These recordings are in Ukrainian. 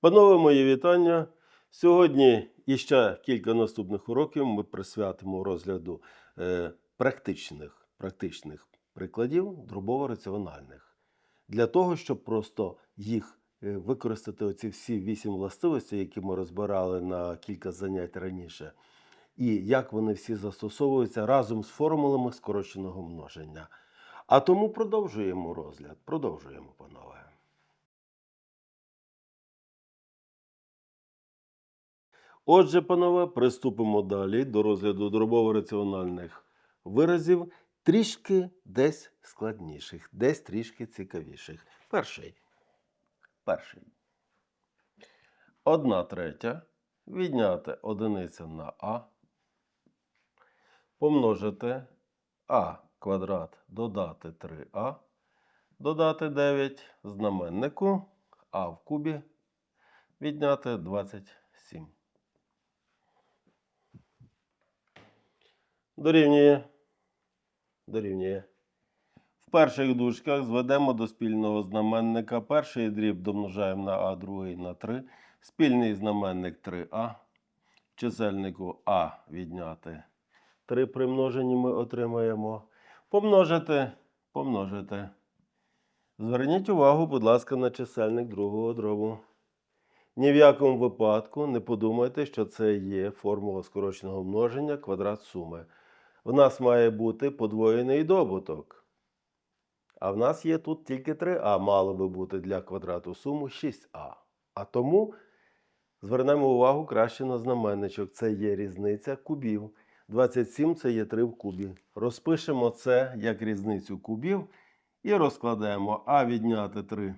Панове, мої вітання. Сьогодні і ще кілька наступних уроків ми присвятимо розгляду е, практичних, практичних прикладів дробово-раціональних. Для того, щоб просто їх е, використати, оці всі вісім властивостей, які ми розбирали на кілька занять раніше, і як вони всі застосовуються разом з формулами скороченого множення. А тому продовжуємо розгляд. Продовжуємо, панове. Отже, панове, приступимо далі до розгляду дробово-раціональних виразів, трішки десь складніших, десь трішки цікавіших. Перший. Перший. Одна третя. Відняти одиниця на а. Помножити а квадрат додати 3а. Додати 9 знаменнику а в кубі. Відняти 27. Дорівнює. Дорівнює. В перших дужках зведемо до спільного знаменника. Перший дріб домножаємо на А, другий на 3. Спільний знаменник 3А. В чисельнику А відняти 3 при множенні ми отримаємо. Помножити, помножити. Зверніть увагу, будь ласка, на чисельник другого дробу. Ні в якому випадку не подумайте, що це є формула скороченого множення квадрат суми. В нас має бути подвоєний добуток. А в нас є тут тільки 3а, мало би бути для квадрату суму 6а. А тому звернемо увагу краще на знаменничок. Це є різниця кубів. 27 це є 3 в кубі. Розпишемо це як різницю кубів і розкладемо а відняти 3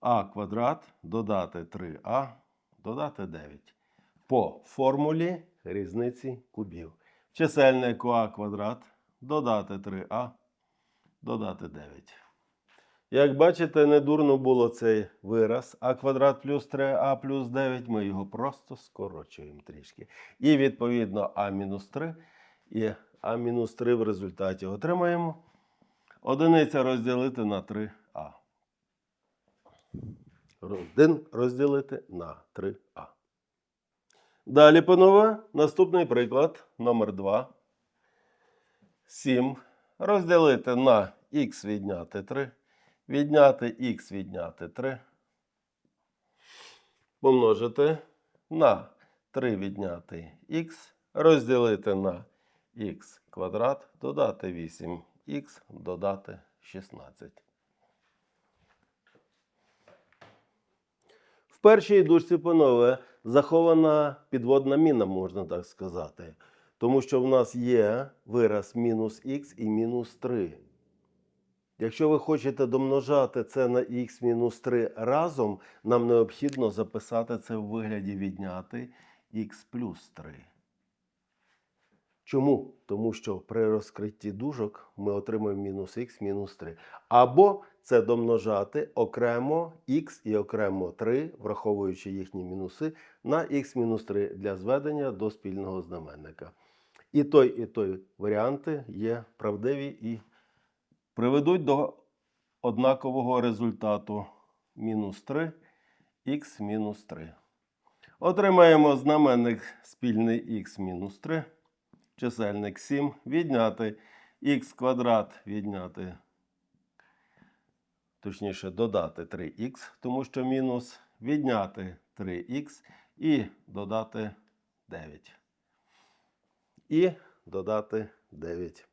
а квадрат додати 3а, додати 9. По формулі різниці кубів. Чисельнику а квадрат додати 3а, додати 9. Як бачите, не дурно було цей вираз а квадрат плюс 3а плюс 9. Ми його просто скорочуємо трішки. І відповідно а мінус 3 і а мінус 3 в результаті отримаємо. Одиниця розділити на 3а. 1 розділити на 3а. Далі, панове, наступний приклад номер 2. 7 розділити на х відняти 3. Відняти х відняти 3. Помножити на 3 відняти х. Розділити на х квадрат. Додати 8х, додати 16. В першій дужці, панове, захована підводна міна, можна так сказати. Тому що в нас є вираз мінус х і мінус 3. Якщо ви хочете домножати це на х мінус 3 разом, нам необхідно записати це в вигляді відняти х плюс 3. Чому? Тому що при розкритті дужок ми отримаємо мінус х мінус 3. Або це домножати окремо х і окремо 3, враховуючи їхні мінуси, на х мінус 3 для зведення до спільного знаменника. І той, і той варіанти є правдиві і приведуть до однакового результату мінус 3 х мінус 3. Отримаємо знаменник спільний х мінус 3 чисельник 7, відняти х квадрат, відняти, точніше, додати 3х, тому що мінус, відняти 3х і додати 9. І додати 9.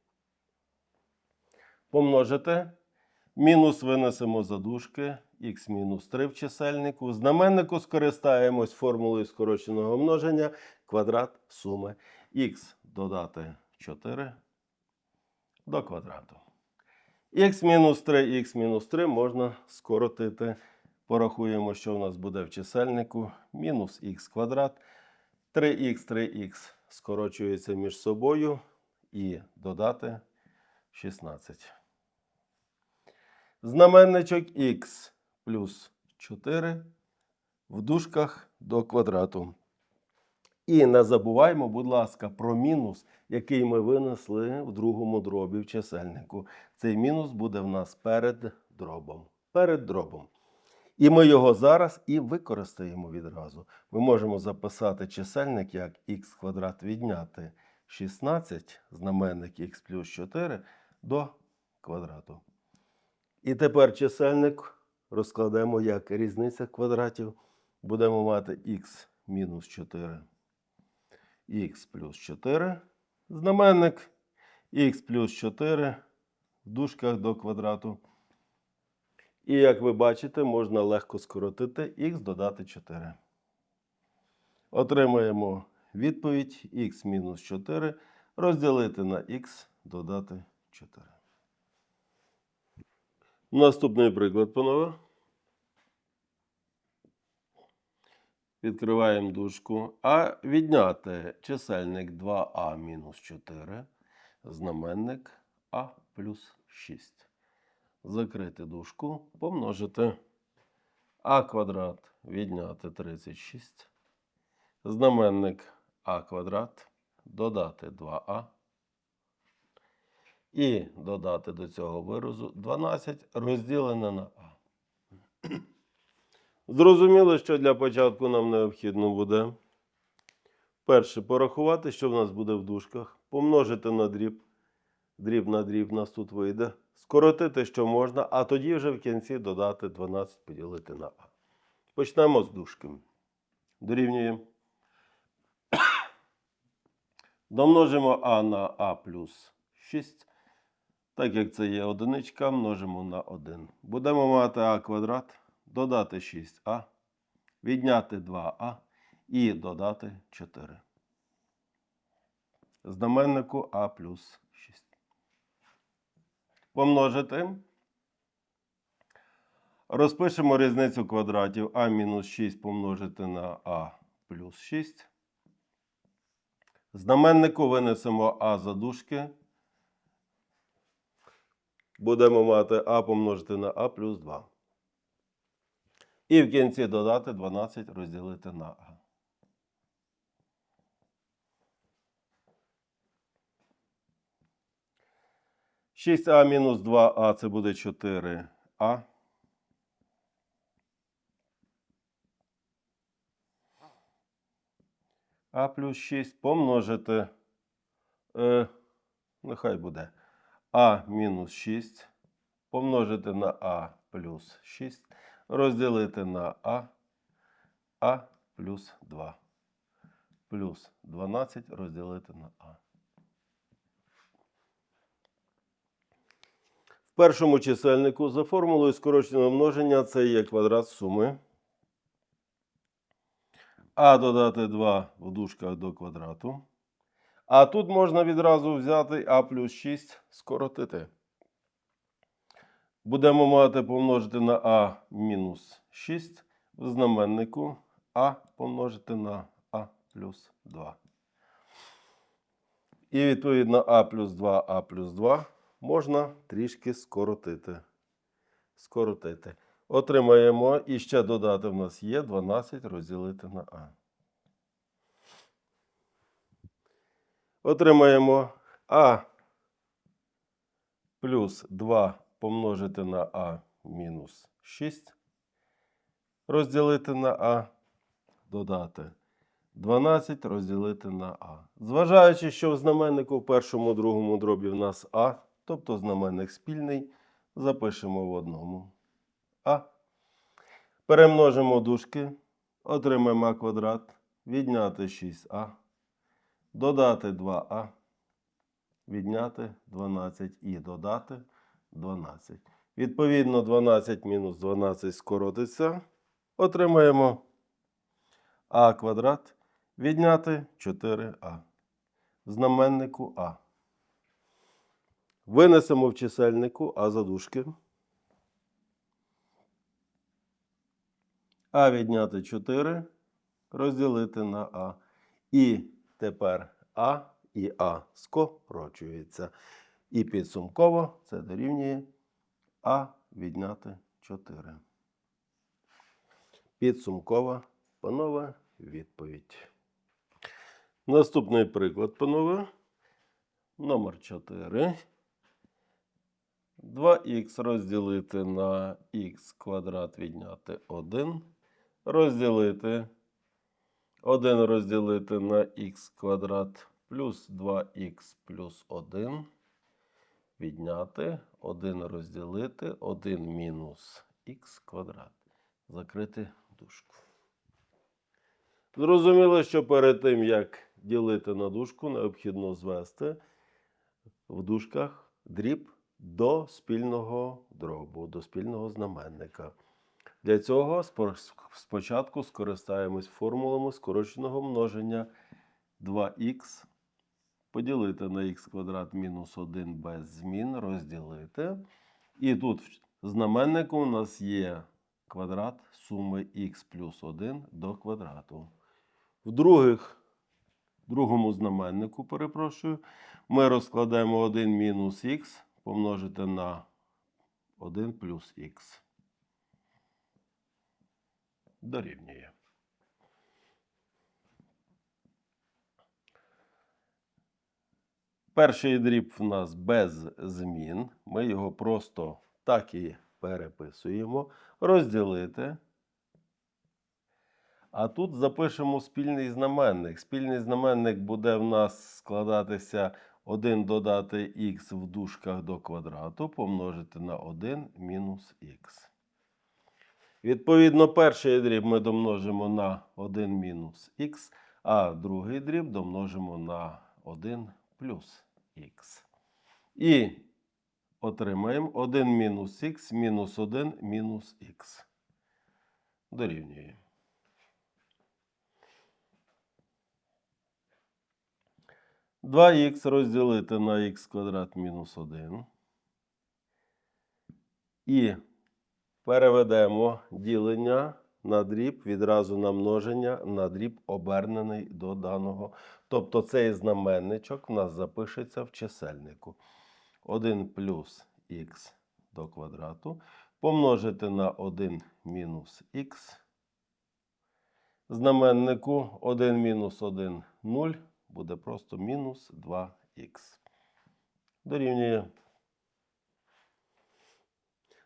Помножити. Мінус винесемо за дужки, х мінус 3 в чисельнику. В знаменнику скористаємось формулою скороченого множення квадрат суми х додати 4 до квадрату. х мінус 3, х мінус 3 можна скоротити. Порахуємо, що у нас буде в чисельнику. Мінус х квадрат. 3х, 3х скорочується між собою і додати 16. Знаменничок х плюс 4 в дужках до квадрату. І не забуваймо, будь ласка, про мінус, який ми винесли в другому дробі в чисельнику. Цей мінус буде в нас перед дробом. Перед дробом. І ми його зараз і використаємо відразу. Ми можемо записати чисельник як х квадрат відняти 16, знаменник х плюс 4 до квадрату. І тепер чисельник розкладемо як різниця квадратів. Будемо мати х мінус 4, х плюс 4. Знаменник х плюс 4 в дужках до квадрату. І як ви бачите, можна легко скоротити х додати 4. Отримаємо відповідь х мінус 4 розділити на х додати 4. Наступний приклад, панове. Відкриваємо дужку. А відняти чисельник 2а мінус 4, знаменник а плюс 6. Закрити дужку, помножити а квадрат відняти 36. Знаменник а квадрат додати 2а. І додати до цього виразу 12 розділене на а. Зрозуміло, що для початку нам необхідно буде перше порахувати, що в нас буде в дужках, помножити на дріб. Дріб на дріб нас тут вийде. Скоротити, що можна, а тоді вже в кінці додати 12 поділити на а. Почнемо з дужки. Дорівнюємо. Домножимо а на а плюс 6. Так як це є одиничка, множимо на 1. Будемо мати а квадрат, додати 6а, відняти 2а і додати 4. Знаменнику а плюс 6. Помножити. Розпишемо різницю квадратів а мінус 6 помножити на а плюс 6. Знаменнику винесемо а за дужки. Будемо мати а помножити на а плюс 2. І в кінці додати 12 розділити на а. Шість а мінус 2а це буде 4а. А плюс 6 помножити. Е, нехай буде а мінус 6 помножити на а плюс 6 розділити на а, а плюс 2. Плюс 12 розділити на а. В першому чисельнику за формулою скороченого множення це є квадрат суми. А додати 2 в дужках до квадрату. А тут можна відразу взяти а плюс 6 скоротити. Будемо мати помножити на а мінус 6 в знаменнику а помножити на а плюс 2. І відповідно а плюс 2, а плюс 2 можна трішки скоротити. Скоротити. Отримаємо і ще додати в нас є 12 розділити на а. Отримаємо а плюс 2 помножити на а мінус 6. Розділити на а, додати 12 розділити на а. Зважаючи, що в знаменнику в першому другому дробі в нас а, тобто знаменник спільний, запишемо в одному а. Перемножимо дужки, отримаємо а квадрат, відняти 6а, додати 2а, відняти 12 і додати 12. Відповідно, 12 мінус 12 скоротиться. Отримаємо а квадрат відняти 4а. В знаменнику а. Винесемо в чисельнику а задушки. А відняти 4 розділити на а. І тепер а і а скорочується. І підсумково це дорівнює а відняти 4. Підсумкова, панове, відповідь. Наступний приклад, панове. Номер 4. 2х розділити на х квадрат відняти 1. Розділити 1 розділити на х квадрат плюс 2х плюс 1. Відняти 1 розділити 1 мінус х квадрат. Закрити дужку. Зрозуміло, що перед тим, як ділити на дужку, необхідно звести в дужках дріб до спільного дробу, до спільного знаменника. Для цього спочатку скористаємось формулами скороченого множення 2х поділити на х квадрат мінус 1 без змін, розділити. І тут в знаменнику у нас є квадрат суми х плюс 1 до квадрату. В других, другому знаменнику, перепрошую, ми розкладаємо 1 мінус х помножити на 1 плюс х. Дорівнює. Перший дріб в нас без змін. Ми його просто так і переписуємо. Розділити. А тут запишемо спільний знаменник. Спільний знаменник буде в нас складатися 1 додати х в дужках до квадрату помножити на 1 мінус х. Відповідно, перший дріб ми домножимо на 1 мінус х, а другий дріб домножимо на 1 плюс х. І отримаємо 1 мінус х мінус 1 мінус х. Дорівнює. Два х розділити на х квадрат мінус 1. І переведемо ділення на дріб відразу на множення на дріб обернений до даного. Тобто цей знаменничок в нас запишеться в чисельнику. 1 плюс х до квадрату помножити на 1 мінус х. Знаменнику 1 мінус 1 0 буде просто мінус 2х. Дорівнює.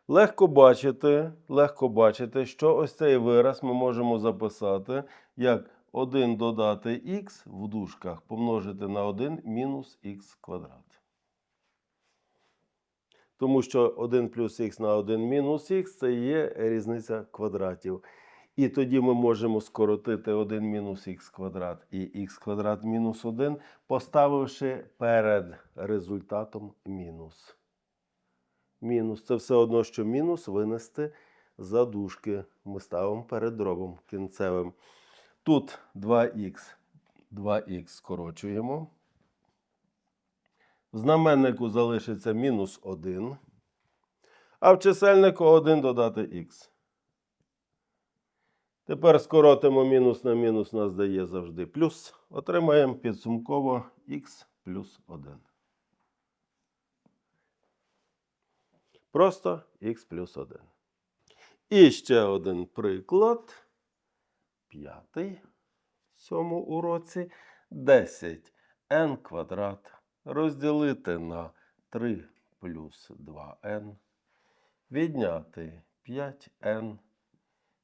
Легко бачити, легко бачити, що ось цей вираз ми можемо записати як 1 додати х в дужках помножити на 1 мінус х квадрат. Тому що 1 плюс х на 1 мінус х це є різниця квадратів. І тоді ми можемо скоротити 1 мінус х квадрат і х квадрат мінус 1, поставивши перед результатом мінус. Мінус. Це все одно, що мінус винести за дужки. Ми ставимо перед дробом кінцевим. Тут 2х. 2х скорочуємо. В знаменнику залишиться мінус 1. А в чисельнику 1 додати х. Тепер скоротимо мінус на мінус, нас дає завжди плюс. Отримаємо підсумково х плюс 1. Просто х плюс 1. І ще один приклад. П'ятий в цьому уроці. 10 n квадрат розділити на 3 плюс 2n. Відняти 5n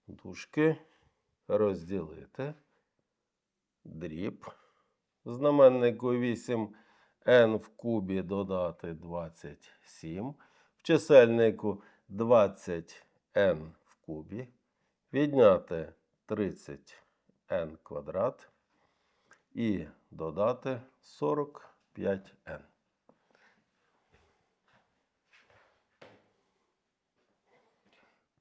дужки розділити дріб. Знаменнику 8 n в кубі додати 27. В чисельнику 20n в кубі. Відняти 30n квадрат. І додати 45n.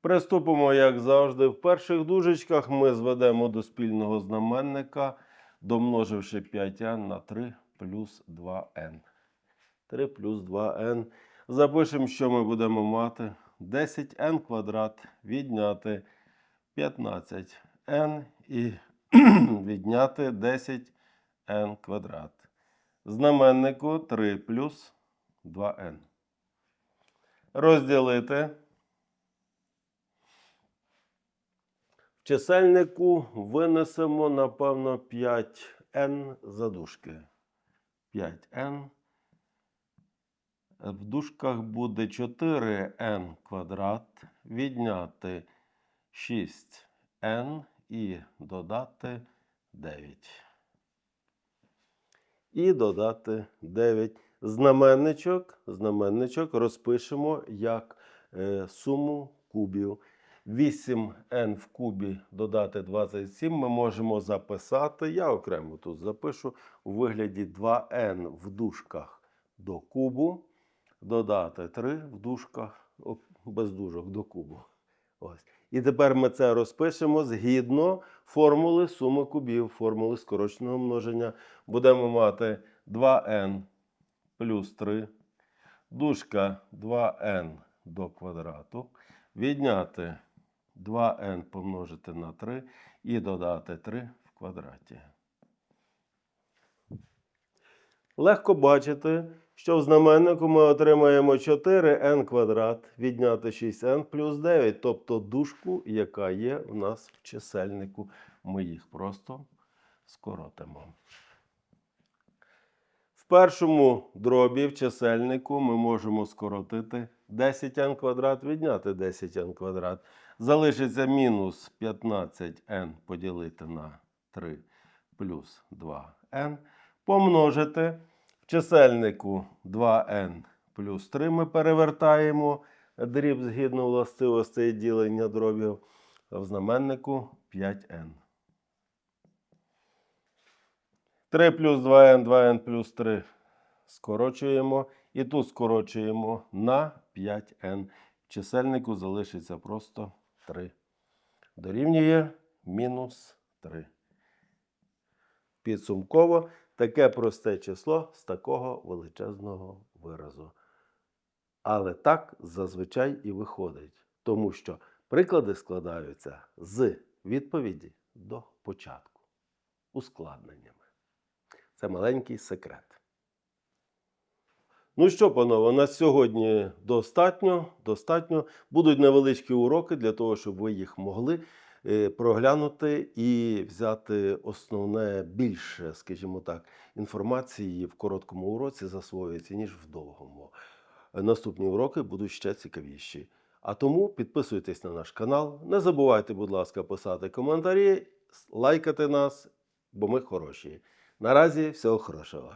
Приступимо, як завжди, в перших дужечках ми зведемо до спільного знаменника, домноживши 5n на 3 плюс 2n. 3 плюс 2n. Запишемо, що ми будемо мати. 10n квадрат відняти 15n і відняти 10n квадрат. Знаменнику 3 плюс 2n. Розділити. В чисельнику винесемо, напевно, 5n задушки. 5n В дужках буде 4n квадрат, відняти 6n і додати 9. І додати 9. Знаменничок, знаменничок розпишемо як е, суму кубів. 8n в кубі додати 27 ми можемо записати. Я окремо тут запишу у вигляді 2n в дужках до кубу, додати 3 в дужках без дужок до кубу. Ось. І тепер ми це розпишемо згідно формули суми кубів, формули скороченого множення. Будемо мати 2n плюс 3, дужка 2n до квадрату, відняти 2n помножити на 3 і додати 3 в квадраті. Легко бачити, що в знаменнику ми отримаємо 4n квадрат відняти 6n плюс 9, тобто дужку, яка є у нас в чисельнику. Ми їх просто скоротимо. В першому дробі в чисельнику ми можемо скоротити 10n квадрат відняти 10n квадрат. Залишиться мінус 15n поділити на 3 плюс 2n. Помножити в чисельнику 2n плюс 3 ми перевертаємо дріб згідно властивостей ділення дробів. В знаменнику 5n. 3 плюс 2n, 2n плюс 3 скорочуємо. І тут скорочуємо на 5n. В чисельнику залишиться просто 3. Дорівнює мінус 3. Підсумково таке просте число з такого величезного виразу. Але так зазвичай і виходить, тому що приклади складаються з відповіді до початку ускладненнями. Це маленький секрет. Ну що, панове, на сьогодні достатньо. достатньо. Будуть невеличкі уроки для того, щоб ви їх могли проглянути і взяти основне більше, скажімо так, інформації в короткому уроці засвоюється, ніж в довгому. Наступні уроки будуть ще цікавіші. А тому підписуйтесь на наш канал. Не забувайте, будь ласка, писати коментарі, лайкати нас, бо ми хороші. Наразі всього хорошого.